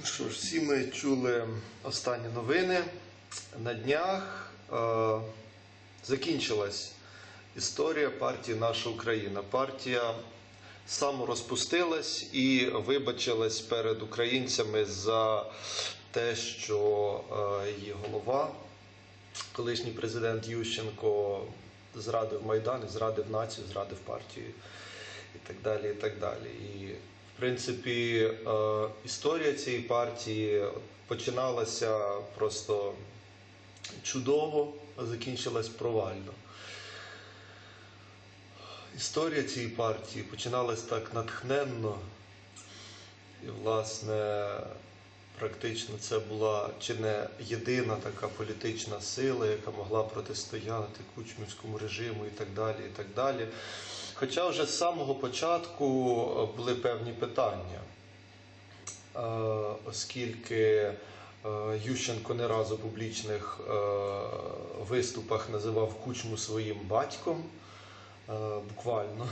Ну що ж, всі ми чули останні новини. На днях е, закінчилась історія партії Наша Україна. Партія саморозпустилась і вибачилась перед українцями за те, що е, її голова, колишній президент Ющенко, зрадив Майдан, зрадив націю, зрадив партію і так далі. І так далі. І принципі, е, історія цієї партії починалася просто чудово, а закінчилась провально. Історія цієї партії починалась так натхненно, і, власне, практично це була чи не єдина така політична сила, яка могла протистояти кучмівському режиму і так далі. і так далі. Хоча вже з самого початку е, були певні питання, Е, оскільки е, Ющенко не раз у публічних виступах називав Кучму своїм батьком, буквально.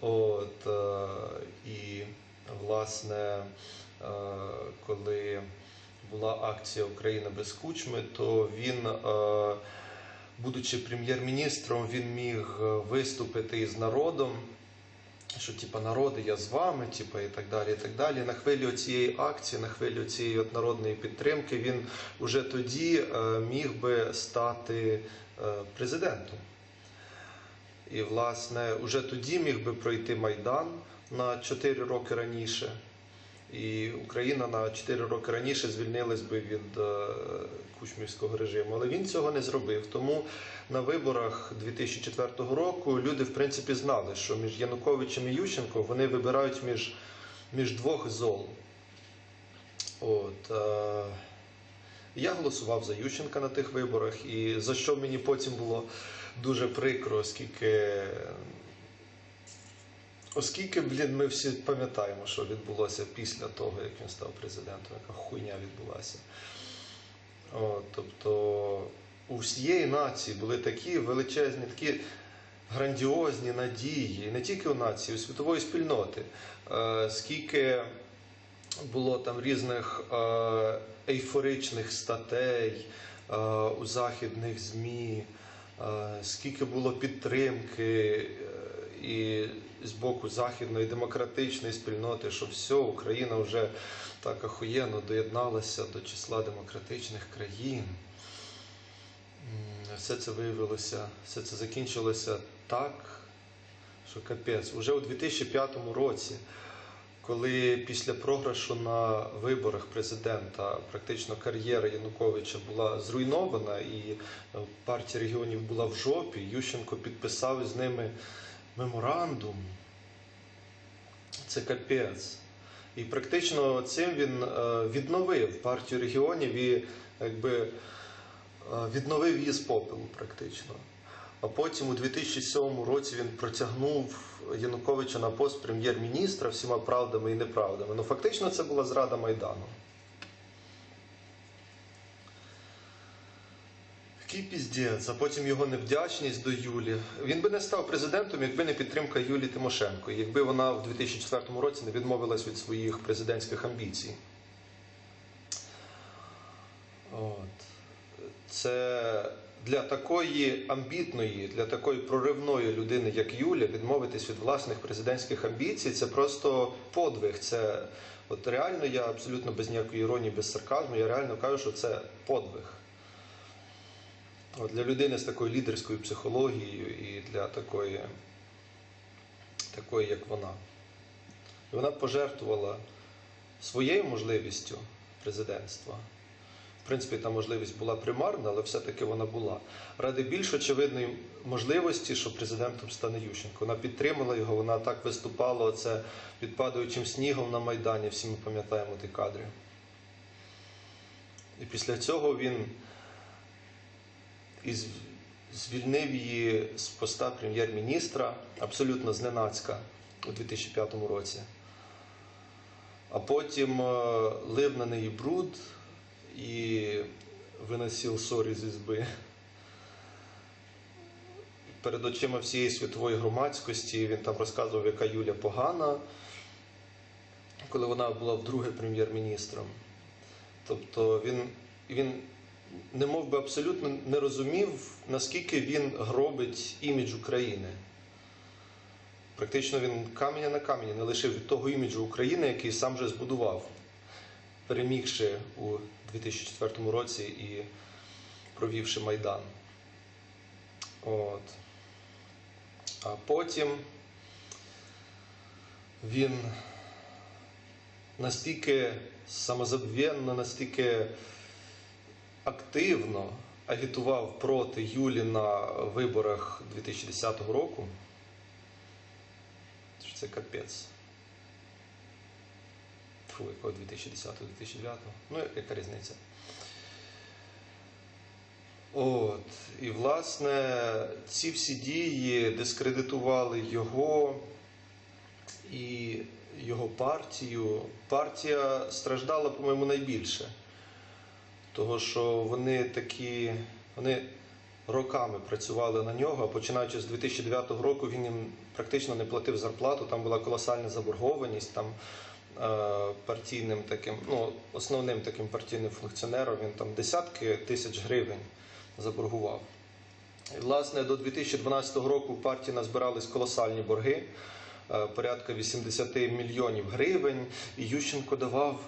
От, і, власне, коли була акція Україна без кучми, то він, будучи прем'єр-міністром, він міг е, виступити із народом, що типа народи, я з вами, типа, і так далі. і так далі. На хвилі цієї акції, на хвилі цієї народної підтримки, він уже тоді е, міг би стати е, президентом. І, власне, уже тоді міг би пройти Майдан на 4 роки раніше. І Україна на 4 роки раніше звільнилась би від е, кучмівського режиму. Але він цього не зробив. Тому на виборах 2004 року люди, в принципі, знали, що між Януковичем і Ющенком вони вибирають між, між двох зол. От, е, я голосував за Ющенка на тих виборах, і за що мені потім було дуже прикро, оскільки, оскільки блін, ми всі пам'ятаємо, що відбулося після того, як він став президентом, яка хуйня відбулася. От, тобто у всієї нації були такі величезні, такі грандіозні надії, і не тільки у нації, у світової спільноти. Е, скільки було там різних е, ейфоричних статей е, у західних ЗМІ, е, скільки було підтримки е, і з боку західної демократичної спільноти, що все, Україна вже так охуєнно доєдналася до числа демократичних країн. Все це виявилося, все це закінчилося так, що капець. Уже у 2005 році, коли після програшу на виборах президента практично кар'єра Януковича була зруйнована і е, партія регіонів була в жопі, Ющенко підписав з ними меморандум. Це капець. І практично цим він е, відновив партію регіонів і якби е, відновив її з попелу практично. А потім у 2007 році він протягнув Януковича на пост прем'єр-міністра всіма правдами і неправдами. Ну фактично це була зрада Майдану. Який піздець, а потім його невдячність до Юлі. Він би не став президентом, якби не підтримка Юлії Тимошенко, якби вона в 2004 році не відмовилась від своїх президентських амбіцій. От. Це для такої амбітної, для такої проривної людини, як Юля, відмовитись від власних президентських амбіцій, це просто подвиг. Це от реально я абсолютно без ніякої іронії, без сарказму, я реально кажу, що це подвиг. От для людини з такою лідерською психологією і для такої, такої як вона. Вона пожертвувала своєю можливістю президентства. В принципі, та можливість була примарна, але все-таки вона була. Ради більш очевидної можливості, що президентом стане Ющенко. Вона підтримала його, вона так виступала оце під падаючим снігом на Майдані. Всі ми пам'ятаємо ті кадри. І після цього він і звільнив її з поста прем'єр-міністра абсолютно зненацька у 2005 році. А потім е, лив на неї бруд і виносив сорі з ізби. Перед очима всієї світової громадськості він там розказував, яка Юля погана, коли вона була вдруге прем'єр-міністром. Тобто він, він не мов би абсолютно не розумів, наскільки він гробить імідж України. Практично він каменя на камені не лишив від того іміджу України, який сам же збудував, перемігши у 2004 році і провівши Майдан. От. А потім він настільки самозабвенно, настільки активно агітував проти Юлі на виборах 2010 року. Це капець. Фу, якого 2010-2009. Ну, яка різниця? От. І, власне, ці всі дії дискредитували його і його партію. Партія страждала, по-моєму, найбільше. Того, що вони такі, вони роками працювали на нього, починаючи з 2009 року, він їм практично не платив зарплату, там була колосальна заборгованість. Там е, партійним таким, ну, основним таким партійним функціонером він там десятки тисяч гривень заборгував. І, власне, до 2012 року в партії назбирались колосальні борги, е, порядка 80 мільйонів гривень. І Ющенко давав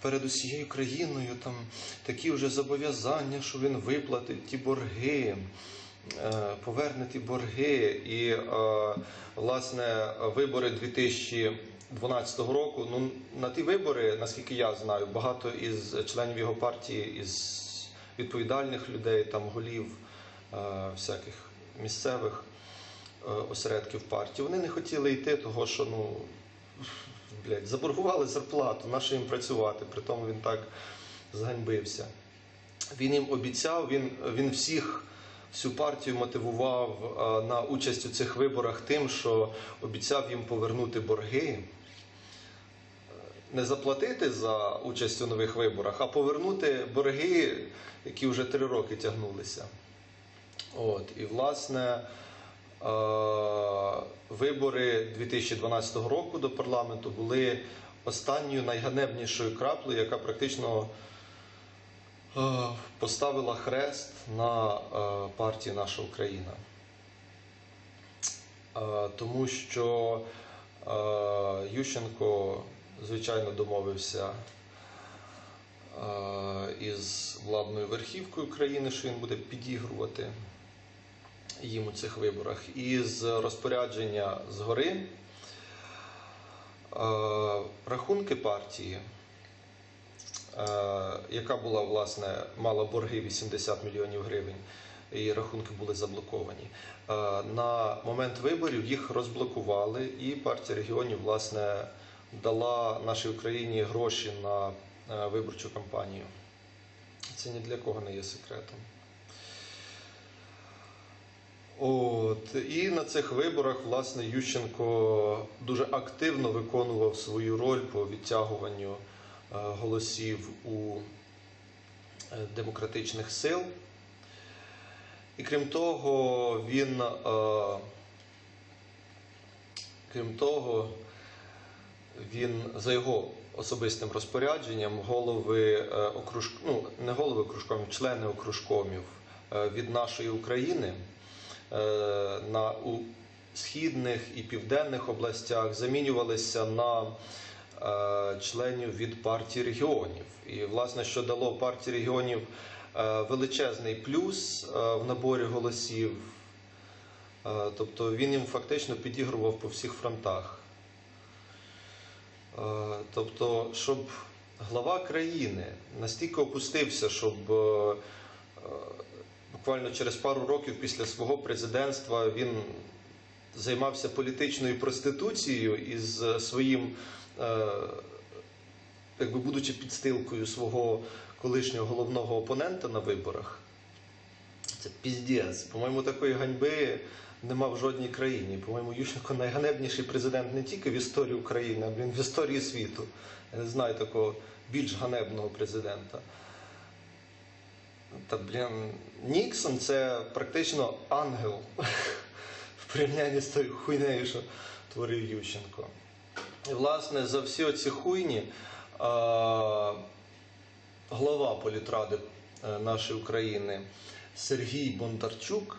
перед усією країною там такі вже зобов'язання, що він виплатить ті борги. е, Поверне ті борги, і е, власне вибори 2012 року. Ну на ті вибори, наскільки я знаю, багато із членів його партії, із відповідальних людей, там голів е, всяких місцевих осередків партії, вони не хотіли йти, того що ну блядь, заборгували зарплату, на що їм працювати, при тому він так зганьбився. Він їм обіцяв, він, він всіх. Всю партію мотивував е, на участь у цих виборах тим, що обіцяв їм повернути борги, не заплатити за участь у нових виборах, а повернути борги, які вже три роки тягнулися. От, і власне е, вибори 2012 року до парламенту були останньою найганебнішою краплею, яка практично поставила хрест на партії Наша Україна. Тому що Ющенко, звичайно, домовився із владною верхівкою країни, що він буде підігрувати їм у цих виборах. І з розпорядження згори е, рахунки партії, е, яка була, власне, мала борги 80 мільйонів гривень, і рахунки були заблоковані. Е, На момент виборів їх розблокували, і партія регіонів, власне, дала нашій Україні гроші на виборчу кампанію. Це ні для кого не є секретом. От, і на цих виборах, власне, Ющенко дуже активно виконував свою роль по відтягуванню е, голосів у е, демократичних сил. І крім того, він, е, крім того, він за його особистим розпорядженням голови окруж... ну, не голови окружкомів, члени окружкомів від нашої України на у східних і південних областях замінювалися на е, членів від партії регіонів. І власне, що дало партії регіонів е, величезний плюс е, в наборі голосів. Е, Тобто він їм фактично підігрував по всіх фронтах. Е, Тобто, щоб глава країни настільки опустився, щоб е, е, буквально через пару років після свого президентства він займався політичною проституцією із е, своїм, е, якби будучи підстилкою свого колишнього головного опонента на виборах. Це піздець. По-моєму, такої ганьби нема в жодній країні. По-моєму, Ющенко найганебніший президент не тільки в історії України, а блін, в історії світу. Я не знаю такого більш ганебного президента. Та блін, Ніксон це практично ангел в порівнянні з тою хуйнею, що творив Ющенко. І, власне, за всі оці хуйні е, глава політради е, нашої України Сергій Бондарчук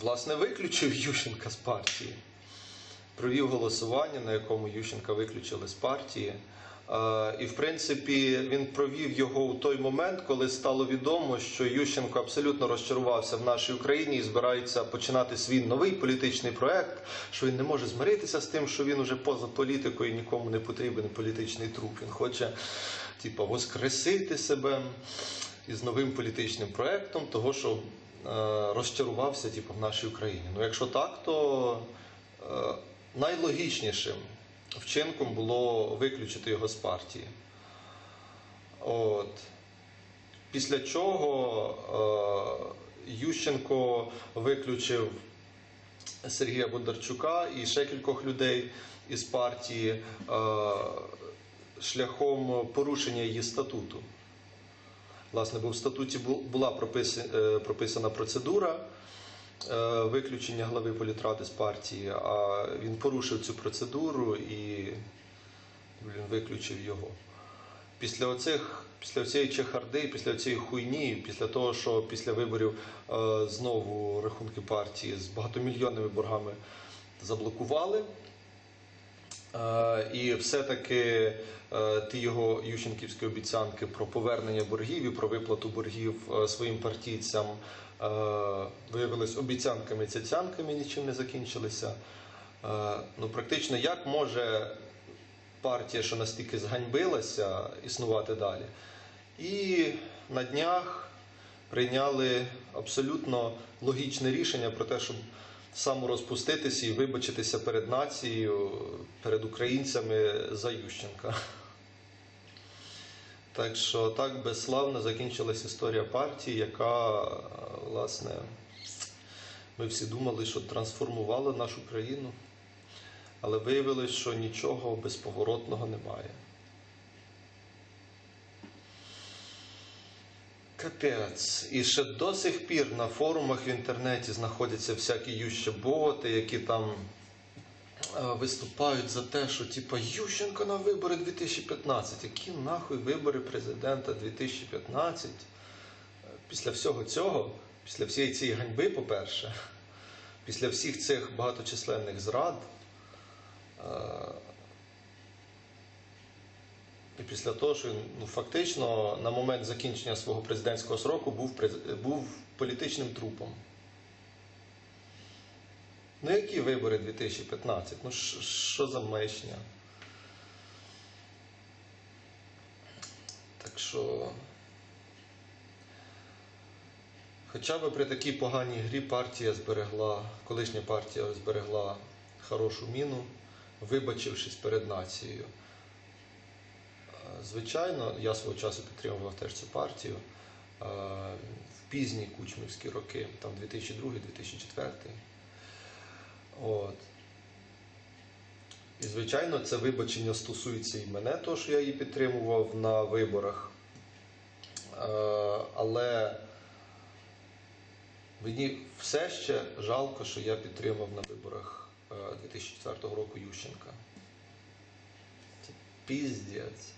власне виключив Ющенка з партії. Провів голосування, на якому Ющенка виключили з партії. І, в принципі, він провів його у той момент, коли стало відомо, що Ющенко абсолютно розчарувався в нашій Україні і збирається починати свій новий політичний проект, що він не може змиритися з тим, що він уже поза політикою і нікому не потрібен політичний труп. Він хоче, типу, воскресити себе із новим політичним проектом, того, що е, розчарувався типу, в нашій Україні. Ну, якщо так, то е, найлогічнішим вчинком було виключити його з партії. От. Після чого е, Ющенко виключив Сергія Бондарчука і ще кількох людей із партії е, шляхом порушення її статуту. Власне, бо в статуті була е, прописана процедура виключення глави політради з партії, а він порушив цю процедуру і блін, виключив його. Після оцих, після цієї чехарди, після цієї хуйні, після того, що після виборів е, знову рахунки партії з багатомільйонними боргами заблокували. Е, І все-таки е, ті його ющенківські обіцянки про повернення боргів і про виплату боргів е, своїм партійцям е, виявились обіцянками цяцянками, нічим не закінчилися. Е, Ну, практично, як може партія, що настільки зганьбилася, існувати далі? І на днях прийняли абсолютно логічне рішення про те, щоб саморозпуститися і вибачитися перед нацією, перед українцями за Ющенка. Так що так безславно закінчилась історія партії, яка, власне, ми всі думали, що трансформувала нашу країну, але виявилось, що нічого безповоротного немає. Капець. І ще до сих пір на форумах в інтернеті знаходяться всякі ющеботи, які там виступають за те, що типа Ющенко на вибори 2015. Які нахуй вибори президента 2015? Е, Після всього цього, після всієї цієї ганьби, по-перше, після всіх цих багаточисленних зрад. е, і після того, що він ну, фактично на момент закінчення свого президентського сроку був, був політичним трупом. Ну які вибори 2015? Ну що- за маячня? Так що. Хоча б при такій поганій грі партія зберегла, колишня партія зберегла хорошу міну, вибачившись перед нацією. Звичайно, я свого часу підтримував теж цю партію е, в пізні кучмівські роки, там 2002-2004. От. І, звичайно, це вибачення стосується і мене, того, що я її підтримував на виборах. Е, Але мені все ще жалко, що я підтримав на виборах е, 2004 року Ющенка. Це піздець.